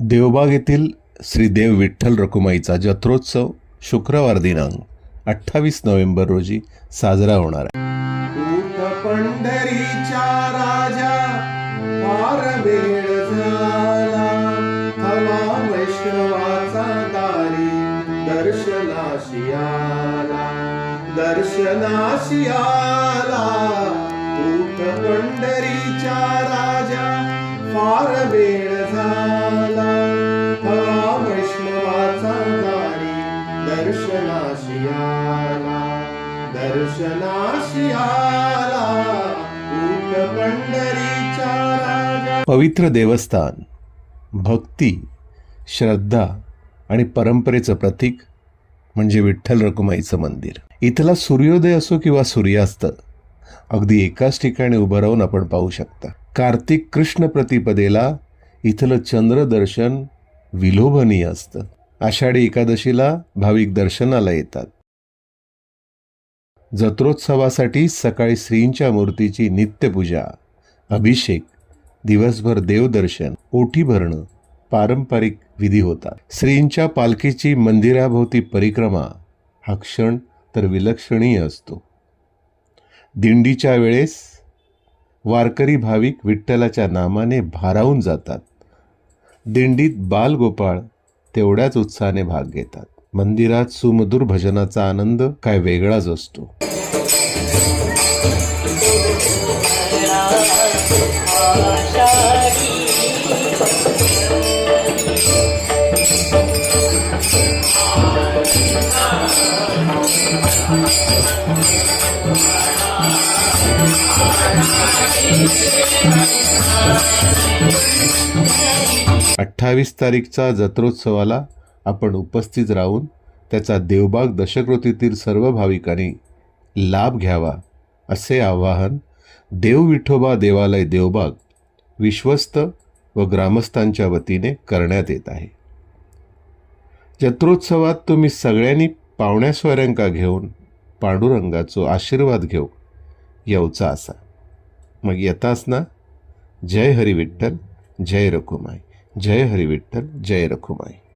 देवबाग येथील श्री देव विठ्ठल रखुमाईचा जत्रोत्सव शुक्रवार दिनांक अठ्ठावीस नोव्हेंबर रोजी साजरा होणार आहे. दर्शनाशियाला दर्शनाशियाला दर्शनाशियाला पंढरीच्या पवित्र देवस्थान भक्ती श्रद्धा आणि परंपरेचं प्रतीक म्हणजे विठ्ठल रकुमाईचं मंदिर. इथला सूर्योदय असो किंवा सूर्यास्त अगदी एकाच ठिकाणी उभं राहून आपण पाहू शकता. कार्तिक कृष्ण प्रतिपदेला इथलं चंद्रदर्शन विलोभनीय असतं. आषाढी एकादशीला भाविक दर्शनाला येतात. जत्रोत्सवासाठी सकाळी श्रींच्या मूर्तीची नित्यपूजा अभिषेक दिवसभर देवदर्शन ओठी भरणं पारंपरिक विधी होतात. श्रींच्या पालखीची मंदिराभोवती परिक्रमा हा क्षण तर विलक्षणीय असतो. दिंडीच्या वेळेस वारकरी भाविक विठ्ठलाच्या नामाने भारावून जातात. दिंडीत बालगोपाळ तेवढ्याच उत्साहाने भाग घेतात. मंदिरात सुमधुर भजनाचा आनंद काय वेगळाच असतो. अठ्ठावीस तारीखचा जत्रोत्सवाला आपण उपस्थित राहून त्याचा देवबाग दशकृतीतील सर्व भाविकांनी लाभ घ्यावा असे आवाहन देव विठोबा देवालय देवबाग विश्वस्त व ग्रामस्थांच्या वतीने करण्यात येत आहे. जत्रोत्सवात तुम्ही सगळ्यांनी पावण्या घेऊन पांडुरंगाचो आशीर्वाद घेऊ येवचा असा मग येताच ना जय हरी विठ्ठल जय रखुमाई. जय हरी विठ्ठल जय रखुमाई